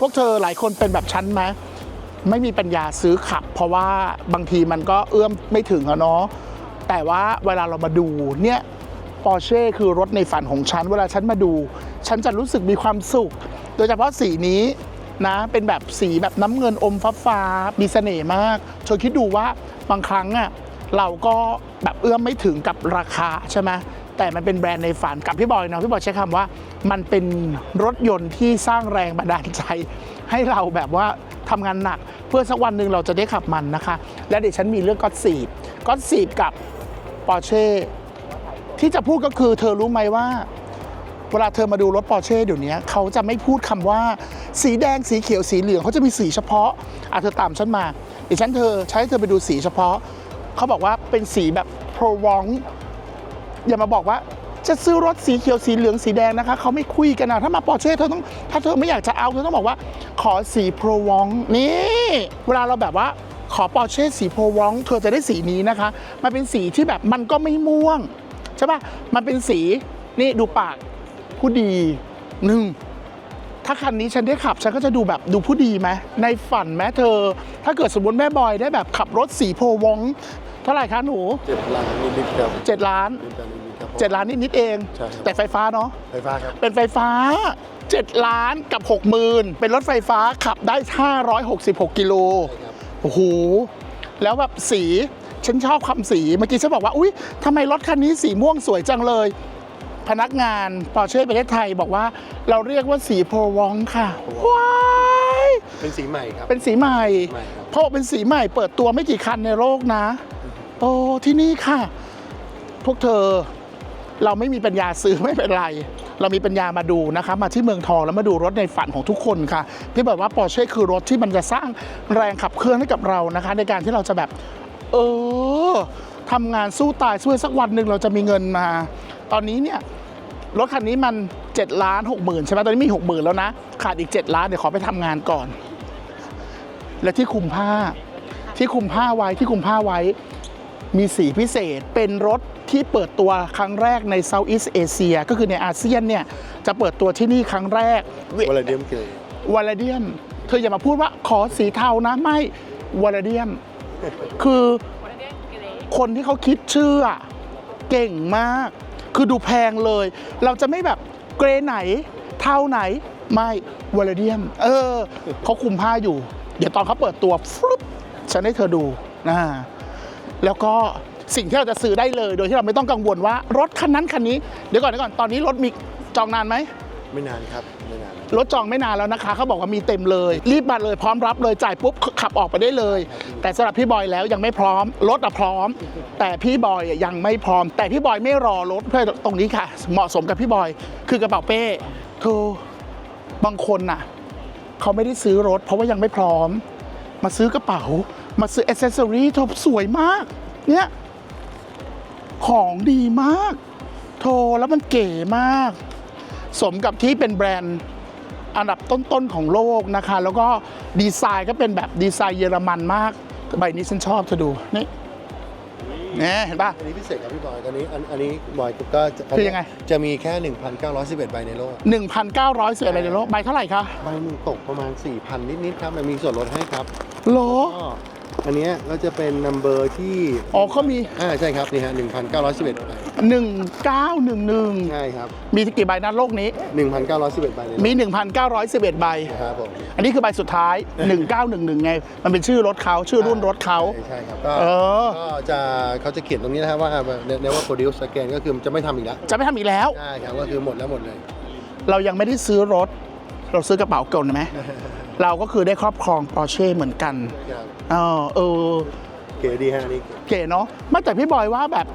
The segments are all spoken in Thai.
พวกเธอหลายคนเป็นแบบฉันไหมไม่มีปัญญาซื้อขับ เพราะว่าบางทีมันก็เอื้อมไม่ถึงอะเนาะแต่ว่าเวลาเรามาดูเนี่ยปอร์เช่คือรถในฝันของฉัน เวลาฉันมาดู ฉันจะรู้สึกมีความสุข โดยเฉพาะสีนี้นะเป็นแบบสีแบบน้ำเงินอมฟ้าฟ้ามีเสน่ห์มากเธอคิดดูว่าบางครั้งอะเราก็แบบเอื้อมไม่ถึงกับราคาใช่ไหม แต่มันเป็นแบรนด์ในฝันกับพี่บอยเนาะพี่บอยใช้คำว่า มันเป็นรถยนต์ที่สร้างแรงบันดาลใจ ให้เราแบบว่าทำงานหนัก เพื่อสักวันหนึ่งเราจะได้ขับมันนะคะ และเดี๋ยวฉันมีเรื่องก็อตสีบก็อตสีบกับปอร์เช่ที่จะพูดก็คือเธอรู้ไหมว่า เวลาเธอมาดูรถปอร์เช่เดี๋ยวนี้เขาจะไม่พูดคำว่า สีแดงสีเขียวสีเหลืองเขาจะมีสีเฉพาะอะเธอตามฉันมาเดี๋ยวฉันเธอใช้เธอไปดูสีเฉพาะเขาบอกว่าเป็นสีแบบโปรว อย่ามาบอกว่าจะซื้อรถสีเขียวสีเหลืองสีแดงนะคะเขาไม่คุยกันนะถ้ามาปอร์เช่เธอต้องถ้าเธอไม่อยากจะเอาเธอต้องบอกว่าขอสีโปรวองนี่เวลาเราแบบว่าขอปอร์เช่สีโปรวองเธอจะได้สีนี้นะคะ มันเป็นสีที่แบบมันก็ไม่ม่วงใช่ปะมันเป็นสีนี่ดูปากผู้ดีหนึ่งถ้าคันนี้ฉันได้ขับฉันก็จะดูแบบดูผู้ดีไหมในฝันไหมเธอ ถ้าเกิดสมมติแม่บอยได้แบบขับรถสีโพวอง เท่าไหร่คะหนู เจ็ดล้านนิดๆครับ7ล้านเจ็ดล้าน นิดๆครับผม 7 ล้านนิดๆเอง ใช่ครับ แต่ไฟฟ้าเนาะ ไฟฟ้าครับ เป็นไฟฟ้า 7 ล้านกับ 60,000 เป็นรถไฟฟ้าขับได้ 566 กิโลใช่ครับโอ้โห แล้วแบบสี ฉันชอบคำสี เมื่อกี้ฉันบอกว่า อุ๊ยทำไมรถคันนี้สีม่วงสวยจังเลย พนักงานปอร์เช่ประเทศไทยบอกว่าเราเรียกว่าสีโพรวองค่ะ ว้าย เป็นสีใหม่ครับ เป็นสีใหม่ ใหม่ครับ เพราะว่าเป็นสีใหม่เปิดตัวไม่กี่คันในโลกนะ โอ้ที่นี่ค่ะ พวกเธอเราไม่มีปัญญาซื้อไม่เป็นไร เรามีปัญญามาดูนะคะมาที่เมืองทองแล้วมาดูรถในฝันของทุกคนค่ะพี่บอกว่าปอร์เช่คือรถที่มันจะสร้างแรงขับเคลื่อนให้กับเรานะคะ ในการที่เราจะแบบ เออทำงานสู้ตายสู้ให้สักวันหนึ่งเราจะมีเงินมา ตอนนี้เนี่ยรถคันนี้มัน7ล้าน6 0,000ใช่ไหมตอนนี้มี 6 0,000 แล้วนะ ขาดอีก 7 ล้านเดี๋ยวขอไปทำงานก่อน และที่คุมผ้าที่คุมผ้าไว้ที่คุมผ้าไว้ มีสีพิเศษเป็นรถที่เปิดตัวครั้งแรกในเซาท์อีสเอเชียก็คือในอาเซียนเนี่ย จะเปิดตัวที่นี่ครั้งแรกวอลเดียมเกย์วาลาเดียมเธออย่ามาพูดว่าขอสีเทานะไม่วาลาเดียม คือคนที่เขาคิดชื่ออะเก่งมาก คือดูแพงเลย เราจะไม่แบบเกรย์ไหน เท่าไหน ไม่วาลาเดียม เออเขาคุมผ้าอยู่ เดี๋ยวตอนเขาเปิดตัวฟลุปฉันให้เธอดูนะ แล้วก็สิ่งที่เราจะซื้อได้เลย โดยที่เราไม่ต้องกังวลว่ารถคันนั้นคันนี้เดี๋ยวก่อนเดี๋ยวก่อนตอนนี้รถมีจองนานไหมไม่นานครับไม่นานรถจองไม่นานแล้วนะคะเขาบอกว่ามีเต็มเลย รีบมาเลยพร้อมรับเลยจ่ายปุ๊บขับออกไปได้เลย แต่สำหรับพี่บอยแล้วยังไม่พร้อมรถอะพร้อม แต่พี่บอยอะยังไม่พร้อม แต่พี่บอยไม่รอรถเพื่อตรงนี้ค่ะ เหมาะสมกับพี่บอย คือกระเป๋าเป้เธอบางคนน่ะเขาไม่ได้ซื้อรถ เพราะว่ายังไม่พร้อม มาซื้อกระเป๋า มาซื้ออ c เซสซอรี่เธอสวยมาก เนี่ย ของดีมาก โทแล้วมันเก๋มาก สมกับที่เป็นแบรนด์อันดับต้นๆของโลกนะคะ แล้วก็ดีไซน์ก็เป็นแบบดีไซน์เยอรมันมากใบนี้ฉันชอบเธอดู นี่เนี่ยเห็นป่ะ อันนี้พิเศษครับพี่บอยตอนนี้อันอันนี้บอยก็จะคือยังไง จะมีแค่ 1,911 ใบในโลก 1,900เสืออะไรในโลก ใบเท่าไหร่คะ ใบหนึ่งตกประมาณ 4,000 นิดๆครับมันมีส่วนลดให้ครับโหลก็ อันเนี้ยก็จะเป็นนัมเบอร์ที่อ๋อเขามี อ่าใช่ครับนี่ฮะ1,911ใบ1911 ใช่ครับมีกี่ใบนะโลกนี้ 1,911ใบในโลกมี 1,911 ใบ ครับผมอันนี้คือใบสุดท้าย 1911 ไง มันเป็นชื่อรถเขาชื่อรุ่นรถเขา ใช่ใช่ครับก็เออ ก็จะเขาจะเขียนตรงนี้นะครับว่าเนว่า produce again ก็คือจะไม่ทำอีกแล้วจะไม่ทำอีกแล้ว ใช่ครับก็คือหมดแล้วหมดเลย เรายังไม่ได้ซื้อรถ เราซื้อกระเป๋าเก่าไหม เราก็คือได้ครอบครองปอร์เช่เหมือนกันครับเออเออเก๋ดีฮะอันนี่เก๋เนาะไม่แต่พี่บอยว่าแบบ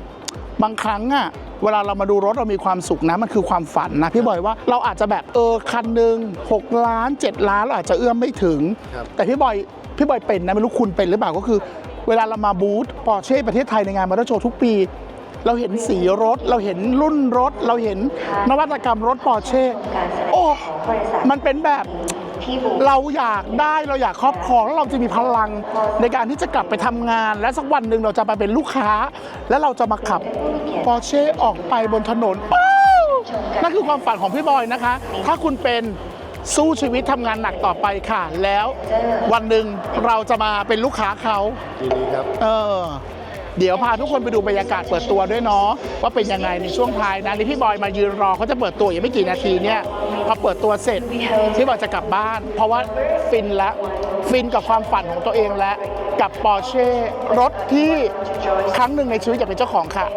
บางครั้งอะเวลาเรามาดูรถเรามีความสุขนะมันคือความฝันนะพี่บอยว่าเราอาจจะแบบเออคันหนึ่ง6 ล้าน 7 ล้านเราอาจจะเอื้อมไม่ถึงครับแต่พี่บอยพี่บอยเป็นนะไม่รู้คุณเป็นหรือเปล่าก็คือ เวลาเรามาบูธปอร์เช่ประเทศไทยในงานมอเตอร์โชว์ทุกปี เราเห็นสีรถ เราเห็นรุ่นรถ เราเห็นนวัตกรรมรถปอร์เช่โอ้มันเป็นแบบ เราอยากได้เราอยากครอบครองแล้วเราจะมีพลังในการที่จะกลับไปทำงาน และสักวันหนึ่งเราจะมาเป็นลูกค้า แล้วเราจะมาขับปอร์เช่ออกไปบนถนนป้าวนั่นคือความฝันของพี่บอยนะคะ ถ้าคุณเป็นสู้ชีวิตทำงานหนักต่อไปค่ะ แล้ววันหนึ่งเราจะมาเป็นลูกค้าเขายินดีครับ เออ เดี๋ยวพาทุกคนไปดูบรรยากาศเปิดตัวด้วยเนาะว่าเป็นยังไงในช่วงท้ายนะนี่พี่บอยมายืนรอเขาจะเปิดตัวอีกไม่กี่นาทีเนี่ยพอเปิดตัวเสร็จพี่บอยจะกลับบ้าน เพราะว่าฟินละฟินกับความฝันของตัวเองและกับปอร์เช่รถที่ครั้งหนึ่งในชีวิตอยากเป็นเจ้าของค่ะ